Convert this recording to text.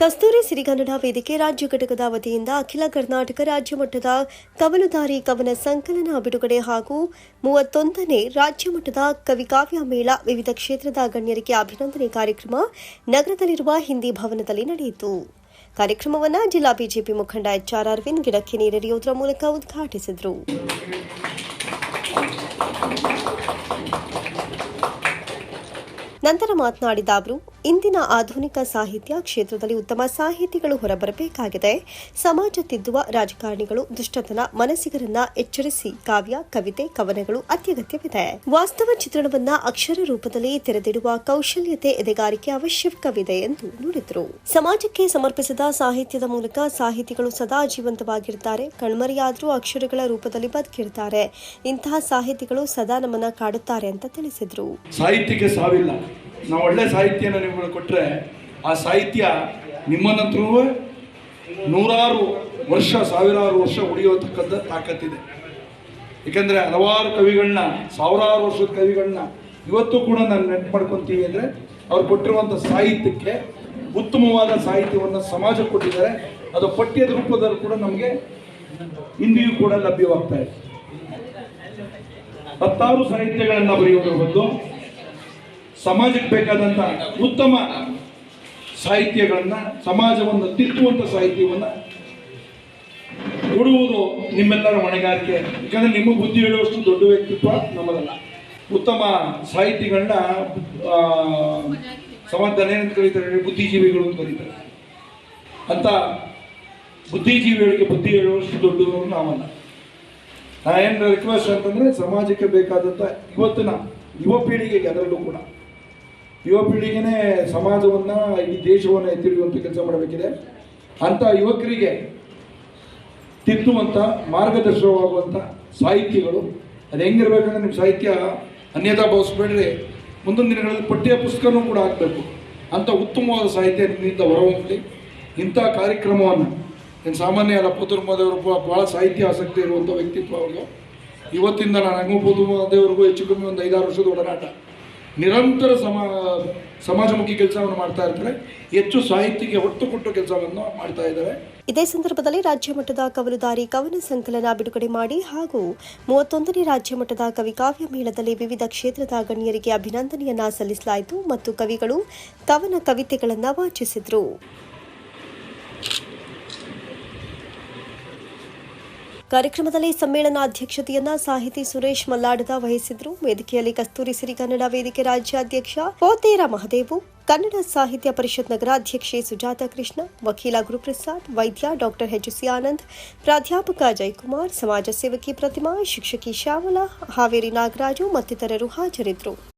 ಕಸ್ತೂರಿ ಸಿರಿಗನ್ನಡ ವೇದಿಕೆ ರಾಜ್ಯ ಘಟಕದ ವತಿಯಿಂದ ಅಖಿಲ ಕರ್ನಾಟಕ ರಾಜ್ಯ ಮಟ್ಟದ ಕವಲುದಾರಿ ಕವನ ಸಂಕಲನ ಬಿಡುಗಡೆ ಹಾಗೂ ಮೂವತ್ತೊಂದನೇ ರಾಜ್ಯ ಮಟ್ಟದ ಕವಿಕಾವ್ಯ ಮೇಳ ವಿವಿಧ ಕ್ಷೇತ್ರದ ಗಣ್ಯರಿಗೆ ಅಭಿನಂದನೆ ಕಾರ್ಯಕ್ರಮ ನಗರದಲ್ಲಿರುವ ಹಿಂದಿ ಭವನದಲ್ಲಿ ನಡೆಯಿತು. ಕಾರ್ಯಕ್ರಮವನ್ನು ಜಿಲ್ಲಾ ಬಿಜೆಪಿ ಮುಖಂಡ ಎಚ್ಆರ್ ಅರವಿಂದ್ ಗಿಡಕ್ಕೆ ನೀರೆರೆಯುವುದರ ಮೂಲಕ ಉದ್ಘಾಟಿಸಿದರು. ನಂತರ ಮಾತನಾಡಿದ ಅವರು ಇಂದಿನ ಆಧುನಿಕ ಸಾಹಿತ್ಯ ಕ್ಷೇತ್ರದಲ್ಲಿ ಉತ್ತಮ ಸಾಹಿತಿಗಳು ಹೊರಬರಬೇಕಾಗಿದೆ. ಸಮಾಜ ತಿದ್ದುವ ರಾಜಕಾರಣಿಗಳು ದುಷ್ಟತನ ಮನಸ್ಸಿಗರನ್ನ ಎಚ್ಚರಿಸಿ ಕಾವ್ಯ, ಕವಿತೆ, ಕವನಗಳು ಅತ್ಯಗತ್ಯವಿದೆ. ವಾಸ್ತವ ಚಿತ್ರಣವನ್ನ ಅಕ್ಷರ ರೂಪದಲ್ಲಿ ತೆರೆದಿಡುವ ಕೌಶಲ್ಯತೆ ಎದೆಗಾರಿಕೆ ಅವಶ್ಯಕವಿದೆ ಎಂದು ನುಡಿದರು. ಸಮಾಜಕ್ಕೆ ಸಮರ್ಪಿಸಿದ ಸಾಹಿತ್ಯದ ಮೂಲಕ ಸಾಹಿತಿಗಳು ಸದಾ ಜೀವಂತವಾಗಿರ್ತಾರೆ. ಕಣ್ಮರೆಯಾದರೂ ಅಕ್ಷರಗಳ ರೂಪದಲ್ಲಿ ಬದುಕಿರ್ತಾರೆ. ಇಂತಹ ಸಾಹಿತಿಗಳು ಸದಾ ನಮ್ಮನ್ನ ಕಾಡುತ್ತಾರೆ ಅಂತ ತಿಳಿಸಿದರು. ಸಾಹಿತ್ಯಕ್ಕೆ ಸಾವಿಲ್ಲ. ನಾವು ಒಳ್ಳೆ ಸಾಹಿತ್ಯನ ನೀವು ಕೊಟ್ಟರೆ ಆ ಸಾಹಿತ್ಯ ನಿಮ್ಮನ್ನತ್ರ ನೂರಾರು ವರ್ಷ, ಸಾವಿರಾರು ವರ್ಷ ಉಳಿಯೋತಕ್ಕಂಥ ತಾಕತ್ತಿದೆ. ಏಕೆಂದರೆ ಹಲವಾರು ಕವಿಗಳನ್ನ, ಸಾವಿರಾರು ವರ್ಷದ ಕವಿಗಳನ್ನ ಇವತ್ತು ಕೂಡ ನಾನು ನೆನ್ಪು ಮಾಡ್ಕೊತೀವಿ ಅಂದರೆ ಅವ್ರು ಕೊಟ್ಟಿರುವಂಥ ಸಾಹಿತ್ಯಕ್ಕೆ ಉತ್ತಮವಾದ ಸಾಹಿತ್ಯವನ್ನು ಸಮಾಜ ಕೊಟ್ಟಿದ್ದಾರೆ. ಅದು ಪಠ್ಯದ ರೂಪದಲ್ಲಿ ಕೂಡ ನಮಗೆ ಇಂದಿಯೂ ಕೂಡ ಲಭ್ಯವಾಗ್ತಾ ಇದೆ. ಹತ್ತಾರು ಸಾಹಿತ್ಯಗಳನ್ನು ಬರೆಯುವುದರ ಸಮಾಜಕ್ಕೆ ಬೇಕಾದಂಥ ಉತ್ತಮ ಸಾಹಿತ್ಯಗಳನ್ನು, ಸಮಾಜವನ್ನು ತಿಕ್ಕುವಂಥ ಸಾಹಿತ್ಯವನ್ನು ಕೊಡುವುದು ನಿಮ್ಮೆಲ್ಲರ ಹೊಣೆಗಾರಿಕೆ. ಯಾಕಂದರೆ ನಿಮ್ಮ ಬುದ್ಧಿ ಹೇಳುವಷ್ಟು ದೊಡ್ಡ ವ್ಯಕ್ತಿತ್ವ ನಮ್ಮದಲ್ಲ. ಉತ್ತಮ ಸಾಹಿತಿಗಳನ್ನ ಸಮಾಜದಲ್ಲಿ ಏನಂತ ಕರೀತಾರೆ, ಬುದ್ಧಿಜೀವಿಗಳು ಅಂತ ಕರೀತಾರೆ. ಅಂತ ಬುದ್ಧಿಜೀವಿಗಳಿಗೆ ಬುದ್ಧಿ ಹೇಳುವಷ್ಟು ದೊಡ್ಡವರು ನಾವಲ್ಲ. ನಾ ಏನು ರಿಕ್ವೆಸ್ಟ್ ಅಂತಂದರೆ, ಸಮಾಜಕ್ಕೆ ಬೇಕಾದಂಥ ಇವತ್ತಿನ ಯುವ ಪೀಳಿಗೆಗೆ ಅದರಲ್ಲೂ ಕೂಡ. ಯುವ ಪೀಳಿಗೆನೇ ಸಮಾಜವನ್ನು, ಈ ದೇಶವನ್ನು ಎತ್ತಿಡಿಯುವಂಥ ಕೆಲಸ ಮಾಡಬೇಕಿದೆ. ಅಂಥ ಯುವಕರಿಗೆ ತಿದ್ದುವಂಥ ಮಾರ್ಗದರ್ಶನವಾಗುವಂಥ ಸಾಹಿತ್ಯಗಳು ಅದು ಹೆಂಗಿರ್ಬೇಕಂದ್ರೆ ನಿಮ್ಮ ಸಾಹಿತ್ಯ ಅನ್ಯತಾ ಭಾವಿಸ್ಬೇಡ್ರಿ ಮುಂದಿನ ದಿನಗಳಲ್ಲಿ ಪಠ್ಯ ಪುಸ್ತಕನೂ ಕೂಡ ಆಗಬೇಕು ಅಂಥ ಉತ್ತಮವಾದ ಸಾಹಿತ್ಯ ನಿಮ್ಮಿಂದ ಹೊರಹೊಮ್ಮಲಿ ಇಂಥ ಕಾರ್ಯಕ್ರಮವನ್ನು ಸಾಮಾನ್ಯ ಅಲ್ಲ ಪುತ್ತೂರ್ಮದೇವರು ಭಾಳ ಸಾಹಿತ್ಯ ಆಸಕ್ತಿ ಇರುವಂಥ ವ್ಯಕ್ತಿತ್ವ ಅವ್ರಿಗೆ. ಇವತ್ತಿಂದ ನಾನು ಹಂಗೂ ದೇವರಿಗೂ ಹೆಚ್ಚು ಕಮ್ಮಿ ಒಂದು ಐದಾರು ವರ್ಷದ ಒಡನಾಟ. ನಿರಂತರ ಸಮಾ, ಸಮಾಜಮುಖಿ ಕೆಲಸವನ್ನು ಮಾಡ್ತಾ ಇರ್ತಾರೆ. ಹೆಚ್ಚು ಸಾಹಿತ್ಯಕ್ಕೆ ಒತ್ತು ಕೊಟ್ಟು ಕೆಲಸವನ್ನು ಮಾಡ್ತಾ ಇದ್ದಾರೆ. ಇದೇ ಸಂದರ್ಭದಲ್ಲಿ ರಾಜ್ಯ ಮಟ್ಟದ ಕವಲುದಾರಿ ಕವನ ಸಂಕಲನ ಬಿಡುಗಡೆ ಮಾಡಿ ಹಾಗೂ ಮೂವತ್ತೊಂದನೇ ರಾಜ್ಯ ಮಟ್ಟದ ಕವಿಕಾವ್ಯ ಮೇಳದಲ್ಲಿ ವಿವಿಧ ಕ್ಷೇತ್ರದ ಗಣ್ಯರಿಗೆ ಅಭಿನಂದನೆಯನ್ನ ಸಲ್ಲಿಸಲಾಯಿತು ಮತ್ತು ಕವಿಗಳು ಕವನ ಕವಿತೆಗಳನ್ನು ವಾಚಿಸಿದರು. ಕಾರ್ಯಕ್ರಮದಲ್ಲಿ ಸಮ್ಮೇಳನ ಅಧ್ಯಕ್ಷತೆಯನ್ನ ಸಾಹಿತಿ ಸುರೇಶ್ ಮಲ್ಲಾಡದ ವಹಿಸಿದ್ರು. ವೇದಿಕೆಯಲ್ಲಿ ಕಸ್ತೂರಿ ಸಿರಿ ಕನ್ನಡ ವೇದಿಕೆ ರಾಜ್ಯಾಧ್ಯಕ್ಷ ಪೋತೇರ ಮಹದೇವು, ಕನ್ನಡ ಸಾಹಿತ್ಯ ಪರಿಷತ್ ನಗರಾಧ್ಯಕ್ಷೆ ಸುಜಾತ ಕೃಷ್ಣ, ವಕೀಲ ಗುರುಪ್ರಸಾದ್, ವೈದ್ಯ ಡಾಕ್ಟರ್ ಹೆಚ್ಸಿ ಆನಂದ್, ಪ್ರಾಧ್ಯಾಪಕ ಜಯಕುಮಾರ್, ಸಮಾಜ ಸೇವಕಿ ಪ್ರತಿಮಾ, ಶಿಕ್ಷಕಿ ಶ್ಯಾಮಲಾ, ಹಾವೇರಿ ನಾಗರಾಜು ಮತ್ತಿತರರು ಹಾಜರಿದ್ದರು